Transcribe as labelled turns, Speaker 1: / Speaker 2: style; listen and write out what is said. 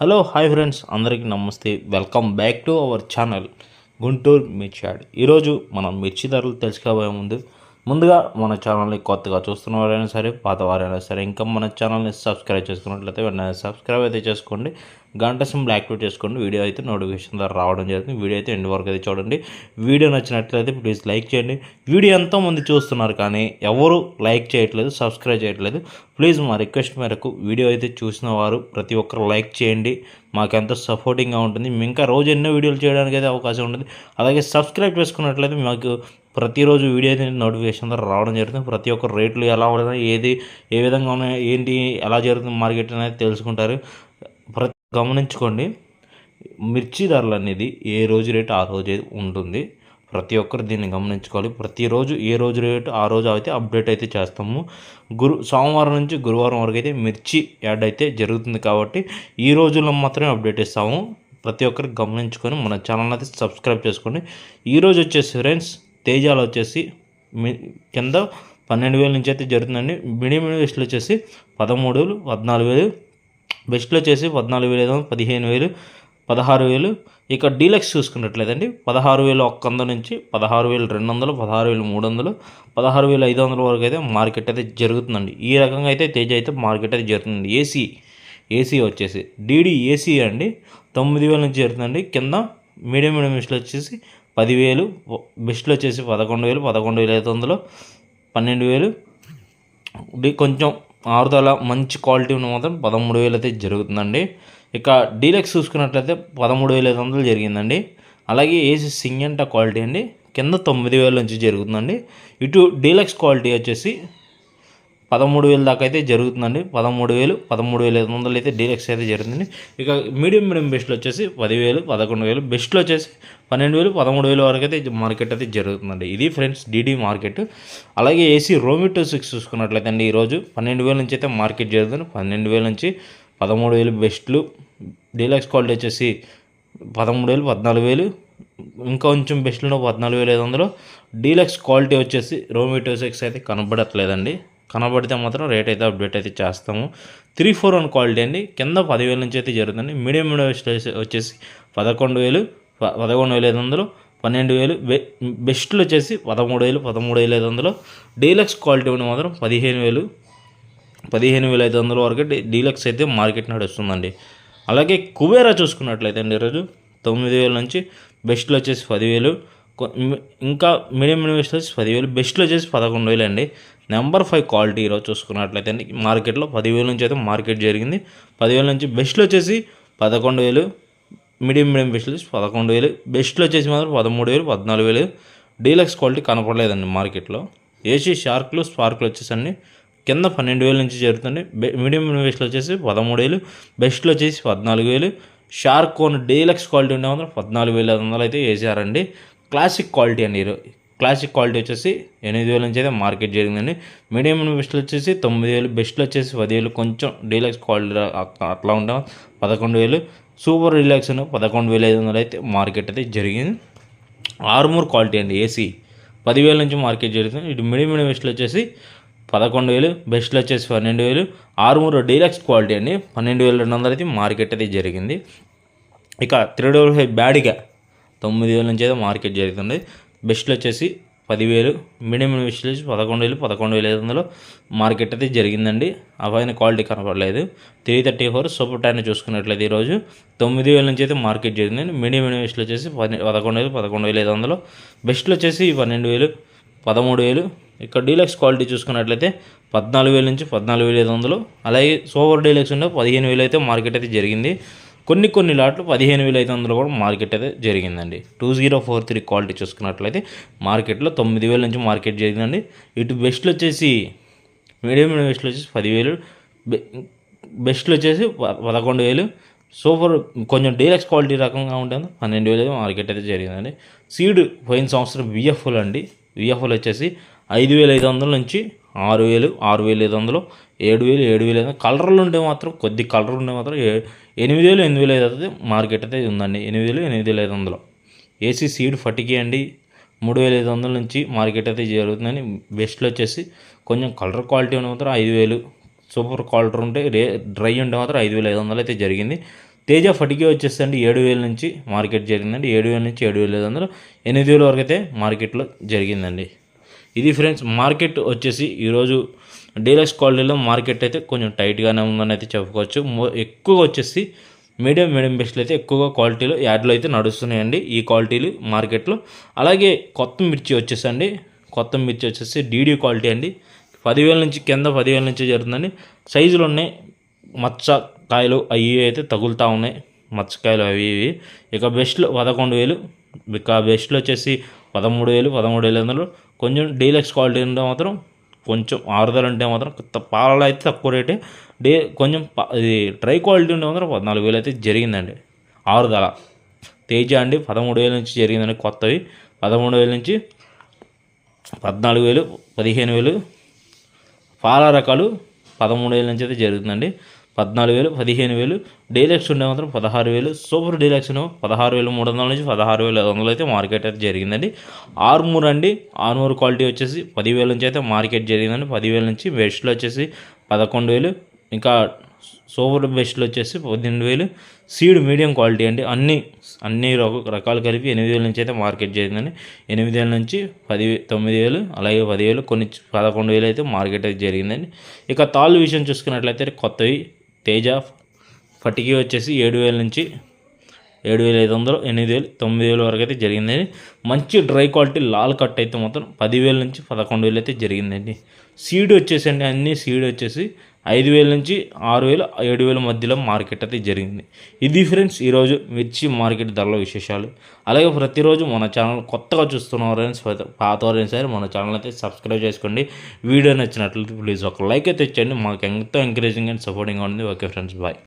Speaker 1: Hello hi friends అందరికీ నమస్తే. Welcome back to our channel Guntur Mirchi yard ఈరోజు మనం మిర్చి ధరలు తెలుసుకోబోయే ముందు ముందుగా మన ఛానల్ని కొత్తగా చూస్తున్న వారైనా సరే పాత వారైనా సరే ఇంకా మన ఛానల్ని సబ్స్క్రైబ్ చేసుకున్నట్లయితే వెంటనే సబ్స్క్రైబ్ అయితే చేసుకోండి. గంట సింబల్ యాక్టివేట్ చేసుకోండి. వీడియో అయితే నోటిఫికేషన్ ద్వారా రావడం జరుగుతుంది. వీడియో అయితే ఎండ్ వరకు అయితే చూడండి. వీడియో నచ్చినట్లయితే ప్లీజ్ లైక్ చేయండి. వీడియో ఎంతోమంది చూస్తున్నారు కానీ ఎవరు లైక్ చేయట్లేదు సబ్స్క్రైబ్ చేయట్లేదు. ప్లీజ్ మా రిక్వెస్ట్ మేరకు వీడియో అయితే చూసిన వారు ప్రతి ఒక్కరు లైక్ చేయండి. మాకు ఎంతో సపోర్టింగ్గా ఉంటుంది. మేము ఇంకా రోజు ఎన్నో వీడియోలు చేయడానికి అయితే అవకాశం ఉంటుంది. అలాగే సబ్స్క్రైబ్ చేసుకున్నట్లయితే మాకు ప్రతిరోజు వీడియో అయితే నోటిఫికేషన్ ద్వారా రావడం జరుగుతుంది. ప్రతి ఒక్క రేట్లు ఎలా ఉన్నాయి ఏది ఏ విధంగా ఉన్నాయి ఏంటి ఎలా జరుగుతుంది మార్కెట్ అనేది తెలుసుకుంటారు. గమనించుకోండి. మిర్చి ధరలు అనేది ఏ రోజు రేటు ఆ రోజు ఉంటుంది. ప్రతి ఒక్కరు దీన్ని గమనించుకోవాలి. ప్రతిరోజు ఏ రోజు రేటు ఆ రోజు అయితే అప్డేట్ అయితే చేస్తాము. గురు సోమవారం నుంచి గురువారం వరకు అయితే మిర్చి యాడ్ అయితే జరుగుతుంది కాబట్టి ఈ రోజుల్లో మాత్రమే అప్డేట్ ఇస్తాము ప్రతి ఒక్కరికి గమనించుకొని మన ఛానల్ అయితే సబ్స్క్రైబ్ చేసుకోండి. ఈరోజు వచ్చేసి ఫ్రెండ్స్ తేజాలు వచ్చేసి కింద పన్నెండు వేల నుంచి అయితే జరుగుతుందండి. మీడియం ఇన్వెస్ట్లు వచ్చేసి పదమూడు వేలు పద్నాలుగు వేలు బెస్ట్లో వచ్చేసి పద్నాలుగు వేలు ఐదు పదిహేను వేలు పదహారు వేలు. ఇక డీలక్స్ చూసుకున్నట్లేదండి పదహారు వేలు ఒక్క వంద నుంచి పదహారు వేలు రెండు వందలు పదహారు వేలు మూడు వందలు పదహారు వేలు ఐదు వందల వరకు అయితే మార్కెట్ అయితే జరుగుతుందండి. ఈ రకంగా అయితే తేజ అయితే మార్కెట్ అయితే జరుగుతుంది ఏసీ ఏసీ వచ్చేసి డీడీ ఏసీ అండి తొమ్మిది వేల నుంచి జరుగుతుందండి. కింద మీడియం మీడియం బెస్ట్లు వచ్చేసి పదివేలు బెస్ట్లు వచ్చేసి పదకొండు వేలు పదకొండు వేల ఐదు వందలు పన్నెండు వేలు. కొంచెం ఆరుదల మంచి క్వాలిటీ ఉన్న మాత్రం పదమూడు వేలు అయితే జరుగుతుందండి. ఇక డీలక్స్ చూసుకున్నట్లయితే పదమూడు వేల ఐదు వందలు జరిగిందండి. అలాగే ఏసీ సింగంట క్వాలిటీ అండి. కింద తొమ్మిది వేల నుంచి జరుగుతుందండి. ఇటు డీలక్స్ క్వాలిటీ వచ్చేసి పదమూడు వేలు దాకా అయితే జరుగుతుందండి. పదమూడు వేలు పదమూడు వేల ఐదు వందలు అయితే డీలక్స్ అయితే జరుగుతుంది ఇక మీడియం మీడియం బెస్ట్లో వచ్చేసి పదివేలు పదకొండు వేలు బెస్ట్లో వచ్చేసి పన్నెండు వేలు పదమూడు వేల వరకు అయితే మార్కెట్ అయితే జరుగుతుందండి. ఇది ఫ్రెండ్స్ డీడీ మార్కెట్. అలాగే ఏసీ రోమిటో సిక్స్ చూసుకున్నట్లయితే అండి ఈరోజు పన్నెండు వేల నుంచి అయితే మార్కెట్ జరుగుతుంది. పన్నెండు వేల నుంచి పదమూడు వేలు బెస్ట్లు డీలక్స్ క్వాలిటీ వచ్చేసి పదమూడు వేలు పద్నాలుగు వేలు ఇంకా కొంచెం బెస్ట్లో పద్నాలుగు వేల ఐదు వందలు. డీలక్స్ క్వాలిటీ వచ్చేసి రోమిటో సిక్స్ అయితే కనబడట్లేదండి. కనబడితే మాత్రం రేట్ అయితే అప్డేట్ అయితే చేస్తాము. త్రీ ఫోర్ వన్ క్వాలిటీ అండి. కింద పదివేల నుంచి అయితే జరుగుతుంది. మీడియం మీడియం వచ్చేసి పదకొండు వేలు ప- పదకొండు వేల ఐదు వందలు పన్నెండు వేలు బె బెస్ట్లు వచ్చేసి పదమూడు వేలు పదమూడు వేల ఐదు వందలు. డీలక్స్ క్వాలిటీ ఉండి మాత్రం పదిహేను వేలు పదిహేను వేల ఐదు వందల వరకు డీలక్స్ అయితే మార్కెట్ నడుస్తుందండి అలాగే కుబేరా చూసుకున్నట్లయితే అండి ఈరోజు తొమ్మిది వేల నుంచి బెస్ట్లో వచ్చేసి పదివేలు ఇంకా మీడియం మీడియం వచ్చేసి పదివేలు బెస్ట్లు వచ్చేసి పదకొండు వేలు అండి నెంబర్ ఫైవ్ క్వాలిటీ ఈరోజు చూసుకున్నట్లయితే అండి. మార్కెట్లో పదివేల నుంచి అయితే మార్కెట్ జరిగింది. పదివేల నుంచి బెస్ట్లో వచ్చేసి పదకొండు వేలు మీడియం మీడియం బెస్ట్లో వచ్చేసి పదకొండు వేలు బెస్ట్లో వచ్చేసి మాత్రం పదమూడు వేలు పద్నాలుగు వేలు. డీలక్స్ క్వాలిటీ కనపడలేదండి మార్కెట్లో. ఏసీ షార్క్లు స్పార్క్లు వచ్చేసండి. కింద పన్నెండు వేల నుంచి జరుగుతుంది మీడియం మీడియం బెస్ట్లో వచ్చేసి పదమూడు వేలు బెస్ట్లో వచ్చేసి పద్నాలుగు వేలు. షార్క్ కోన్ డీలక్స్ క్వాలిటీ ఉండే మాత్రం పద్నాలుగు వేల ఐదు వందలు అయితే వేసారండి. క్లాసిక్ క్వాలిటీ అండి ఈరో క్లాసిక్ క్వాలిటీ వచ్చేసి ఎనిమిది వేల నుంచి అయితే మార్కెట్ జరిగిందండి. మీడియం బెస్ట్లు వచ్చేసి తొమ్మిది వేలు బెస్ట్లు వచ్చేసి పదివేలు కొంచెం డీలక్స్ క్వాలిటీ అట్లా ఉంటాం. పదకొండు వేలు సూపర్ రిలాక్స్ పదకొండు వేల ఐదు వందలు అయితే మార్కెట్ అయితే జరిగింది. ఆర్మూర్ క్వాలిటీ అండి ఏసీ పదివేల నుంచి మార్కెట్ జరుగుతుంది. ఇటు మీడియం మీడియం బెస్ట్లు వచ్చేసి పదకొండు వేలు బెస్ట్లు వచ్చేసి పన్నెండు వేలు. ఆర్మూర్ డీలక్స్ క్వాలిటీ అండి. పన్నెండు వేల రెండు వందలు అయితే మార్కెట్ అయితే జరిగింది. ఇక త్రీ డబుల్ ఫైవ్ బ్యాడ్గా తొమ్మిది వేల నుంచి అయితే మార్కెట్ జరుగుతుంది. బెస్ట్లు వచ్చేసి పదివేలు మీడియం బెస్ట్లు పదకొండు వేలు పదకొండు వేల ఐదు వందలు మార్కెట్ అయితే జరిగిందండి. ఆ పైన క్వాలిటీ కనపడలేదు త్రీ థర్టీ ఫోర్ సూపర్ టైర్ని చూసుకున్నట్లయితే ఈరోజు తొమ్మిది వేల నుంచి అయితే మార్కెట్ జరిగిందండి. మీడియం మీడియం వచ్చేసి పది పదకొండు వేలు పదకొండు వేల ఐదు వందలు. బెస్ట్లు వచ్చేసి పన్నెండు వేలు పదమూడు వేలు. ఇక్కడ డీలక్స్ క్వాలిటీ చూసుకున్నట్లయితే పద్నాలుగు వేల నుంచి పద్నాలుగు వేల ఐదు వందలు. అలాగే సూపర్ డీలక్స్ ఉండే పదిహేను వేలు అయితే మార్కెట్ అయితే జరిగింది. కొన్ని కొన్ని లాట్లు పదిహేను వేల ఐదు వందలు కూడా మార్కెట్ అయితే జరిగిందండి. Two zero four three quality చూసుకున్నట్లయితే మార్కెట్లో తొమ్మిది వేల నుంచి మార్కెట్ జరిగిందండి. ఇటు బెస్ట్లు వచ్చేసి మీడియం బెస్ట్లు వచ్చేసి పదివేలు బె- బెస్ట్లు వచ్చేసి ప- పదకొండు వేలు. సూపర్ కొంచెం డీలక్స్ క్వాలిటీ రకంగా ఉంటుంది పన్నెండు వేలు మార్కెట్ అయితే జరిగిందండి. సీడ్ పోయిన సంవత్సరం విఎఫ్ఓలు అండి. విఎఫ్ఓలు వచ్చేసి ఐదు వేల ఐదు వందల నుంచి ఆరు వేలు ఆరు వేల ఐదు వందలు ఏడు వేలు ఏడు వేల ఐదు కలర్లు ఉంటే మాత్రం కొద్ది కలర్ ఉంటే మాత్రం ఏ- ఎనిమిది వేలు ఎనిమిది వేల ఐదు వందలు మార్కెట్ అయితే ఉందండి. ఎనిమిది వేలు ఎనిమిది వేల ఐదు వందలు. ఏసీ సీడ్ ఫటికి అండి. మూడు వేల ఐదు వందల నుంచి మార్కెట్ అయితే జరుగుతుందని బెస్ట్లో వచ్చేసి కొంచెం కలర్ క్వాలిటీ ఉంటే మాత్రం ఐదు వేలు. సూపర్ క్వాలిటీ ఉంటే రే డ్రై ఉంటే మాత్రం ఐదు వేల ఐదు వందలు అయితే జరిగింది. తేజ ఫటికి వచ్చేసండి. ఏడు వేల నుంచి మార్కెట్ జరిగిందండి. ఏడు వేల నుంచి ఏడు వేల ఐదు వందలు. ఎనిమిది వేల వరకు అయితే మార్కెట్లో జరిగిందండి. ఇది ఫ్రెండ్స్ మార్కెట్ వచ్చేసి ఈరోజు డీలక్స్ క్వాలిటీలో మార్కెట్ అయితే కొంచెం టైట్గానే ఉందని అయితే చెప్పుకోవచ్చు. ఎక్కువగా వచ్చేసి మీడియం మీడియం బెస్ట్లు అయితే ఎక్కువగా క్వాలిటీలో యాడ్లు అయితే నడుస్తున్నాయండి ఈ క్వాలిటీలు మార్కెట్లో. అలాగే కొత్త మిర్చి వచ్చేసండి. కొత్త మిర్చి వచ్చేసి డీడీ క్వాలిటీ అండి. పదివేల నుంచి కింద పదివేల నుంచి జరుగుతుందండి. సైజులు ఉన్నాయి. మచ్చ కాయలు అవి అయితే తగులుతూ ఉన్నాయి. మచ్చకాయలు అవి ఇవి. ఇక బెస్ట్లు పదకొండు వేలు. ఇక బెస్ట్లు వచ్చేసి పదమూడు వేలు పదమూడు వేలు వందలు కొంచెం డీలక్స్ క్వాలిటీ ఉంటే మాత్రం కొంచెం ఆరుదల అంటే మాత్రం త- పాలలో అయితే తక్కువ రేటే. డే కొంచెం ప- ఇది ట్రై క్వాలిటీ ఉంటే మాత్రం పద్నాలుగు వేలు అయితే జరిగిందండి. ఆరుదల. తేజ అండి పదమూడు వేల నుంచి జరిగిందండి కొత్తవి. పదమూడు వేల నుంచి పద్నాలుగు వేలు పదిహేను వేలు. పాల రకాలు పదమూడు వేల నుంచి అయితే జరుగుతుందండి. పద్నాలుగు వేలు పదిహేను వేలు డీలక్స్ ఉండే మాత్రం పదహారు వేలు సూపర్ డీలక్స్ పదహారు వేలు మూడు వందల నుంచి పదహారు వేల ఐదు వందలు అయితే మార్కెట్ అయితే జరిగిందండి. ఆర్మూర్ అండి ఆర్మూర్ క్వాలిటీ వచ్చేసి పదివేల నుంచి అయితే మార్కెట్ జరిగిందండి. పదివేల నుంచి బెస్ట్లో వచ్చేసి పదకొండు వేలు ఇంకా సూపర్ బెస్ట్లు వచ్చేసి పద్దెనిమిది వేలు సీడ్ మీడియం క్వాలిటీ అండి. అన్ని అన్ని రక- రకాలు కలిపి ఎనిమిది వేల నుంచి అయితే మార్కెట్ జరిగిందండి. ఎనిమిది వేల నుంచి పది తొమ్మిది వేలు అలాగే పదివేలు కొన్ని పదకొండు వేలు అయితే మార్కెట్ అయితే జరిగిందండి. ఇక తాళ్ళు విషయం చూసుకున్నట్లయితే కొత్తవి తేజ ఫటికీ వచ్చేసి ఏడు వేల నుంచి ఏడు వేల ఐదు వందలు ఎనిమిది వేలు తొమ్మిది వేల వరకు అయితే జరిగిందండి. మంచి డ్రై క్వాలిటీ లాల్ కట్ అయితే మాత్రం పదివేల నుంచి పదకొండు వేలు అయితే జరిగిందండి. సీడ్ వచ్చేసండి అన్ని సీడ్ వచ్చేసి ఐదు వేల నుంచి ఆరు వేలు ఏడు వేల మధ్యలో మార్కెట్ అయితే జరిగింది. ఇది ఫ్రెండ్స్ ఈరోజు మిర్చి మార్కెట్ ధరల విశేషాలు. అలాగే ప్రతిరోజు మన ఛానల్ కొత్తగా చూస్తున్నవారైనా పాత వారైనా సరే మన ఛానల్ అయితే సబ్స్క్రైబ్ చేసుకోండి. వీడియో నచ్చినట్లయితే ప్లీజ్ ఒక లైక్ అయితే ఇచ్చండి మాకు ఎంతో ఎంకరేజింగ్ అండ్ సపోర్టింగ్ ఉంది ఓకే ఫ్రెండ్స్ బాయ్.